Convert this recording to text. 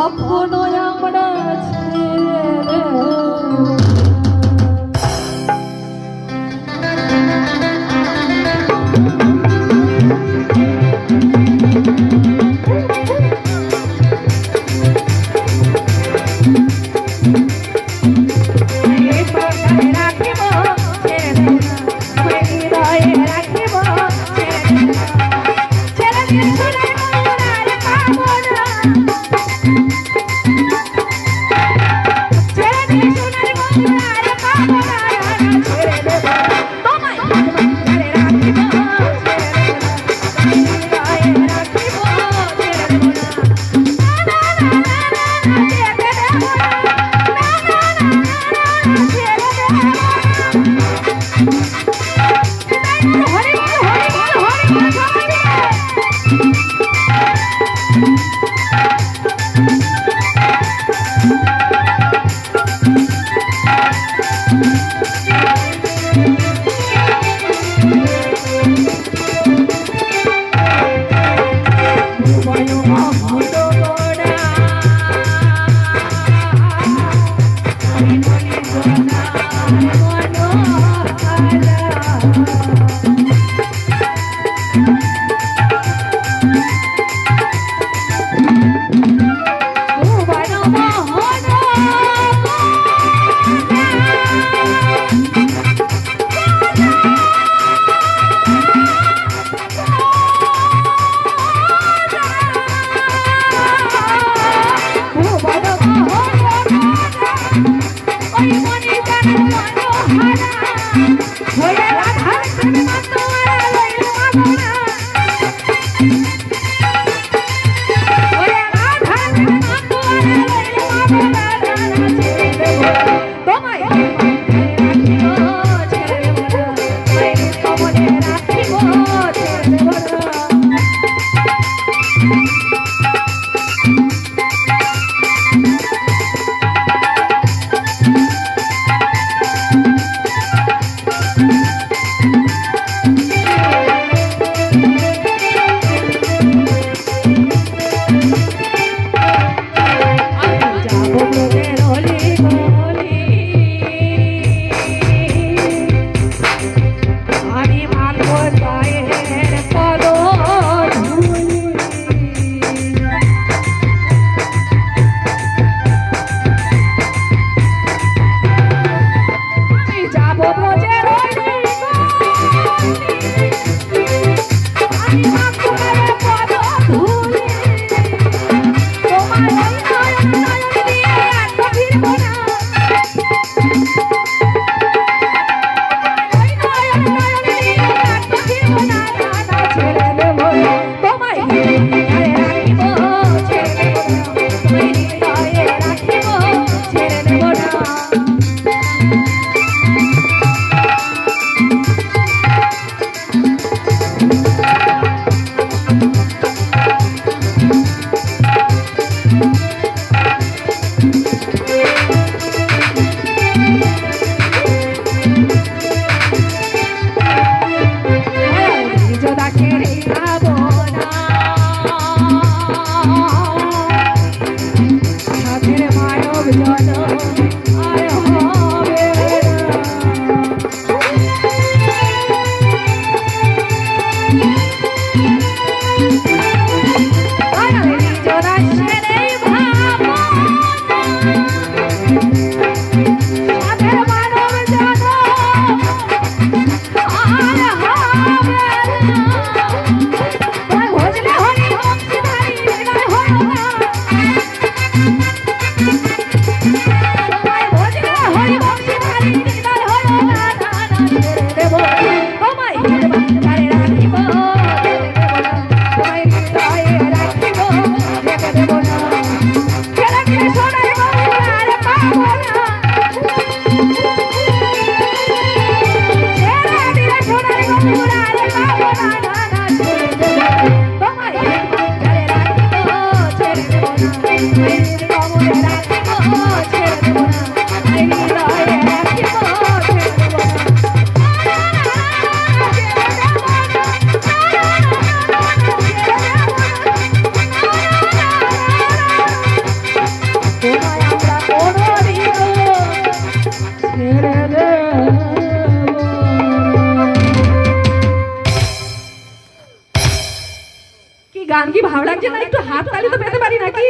কখনো কি গান কি ভালো লাগছে না একটু হাত তালি তো পেতে পারি নাকি?